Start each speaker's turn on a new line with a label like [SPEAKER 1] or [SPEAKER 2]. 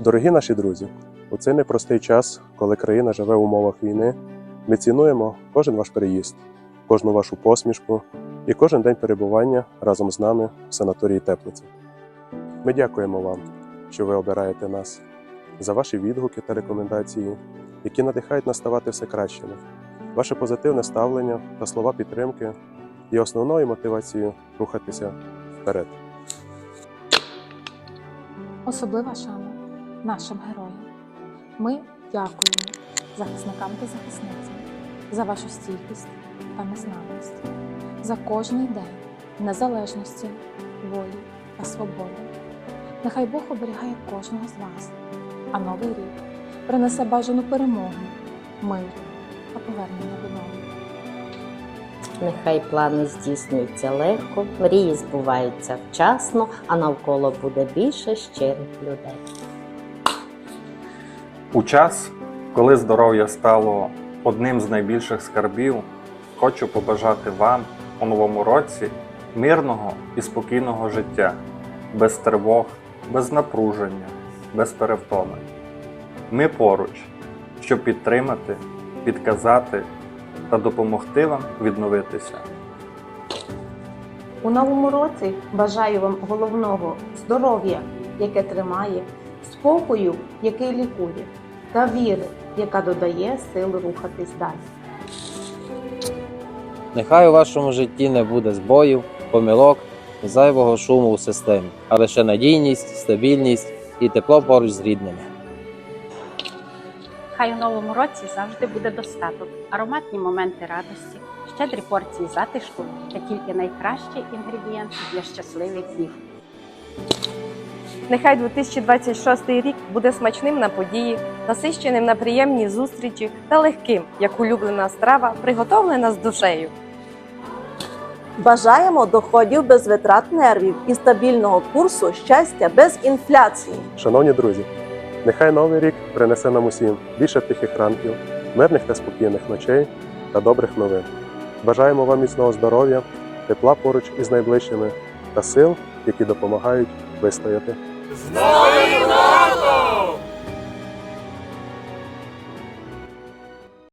[SPEAKER 1] Дорогі наші друзі, у цей непростий час, коли країна живе в умовах війни, ми цінуємо кожен ваш переїзд, кожну вашу посмішку і кожен день перебування разом з нами в санаторії Теплиця. Ми дякуємо вам, що ви обираєте нас, за ваші відгуки та рекомендації, які надихають нас ставати все кращими. Ваше позитивне ставлення та слова підтримки є основною мотивацією рухатися вперед.
[SPEAKER 2] Особлива шана нашим героям. Ми дякуємо захисникам та захисницям за вашу стійкість та незламність, за кожний день незалежності, волі та свободи. Нехай Бог оберігає кожного з вас, а новий рік принесе бажану перемогу, мир та повернення додому.
[SPEAKER 3] Нехай плани здійснюються легко, мрії збуваються вчасно, а навколо буде більше щирих людей.
[SPEAKER 4] У час, коли здоров'я стало одним з найбільших скарбів, хочу побажати вам у новому році мирного і спокійного життя, без тривог, без напруження, без перевтоми. Ми поруч, щоб підтримати, підказати та допомогти вам відновитися.
[SPEAKER 5] У новому році бажаю вам головного здоров'я, яке тримає, спокою, який лікує, та віри, яка додає сил рухатись далі.
[SPEAKER 6] Нехай у вашому житті не буде збоїв, помилок, зайвого шуму у системі, а лише надійність, стабільність і тепло поруч з рідними.
[SPEAKER 7] Хай у новому році завжди буде достаток, ароматні моменти радості, щедрі порції затишку та тільки найкращі інгредієнти для щасливих днів.
[SPEAKER 8] Нехай 2026 рік буде смачним на події, насищеним на приємні зустрічі та легким, як улюблена страва, приготовлена з душею.
[SPEAKER 9] Бажаємо доходів без витрат нервів і стабільного курсу щастя без інфляції.
[SPEAKER 1] Шановні друзі, нехай новий рік принесе нам усім більше тихих ранків, мирних та спокійних ночей та добрих новин. Бажаємо вам міцного здоров'я, тепла поруч із найближчими та сил, які допомагають вистояти.
[SPEAKER 10] З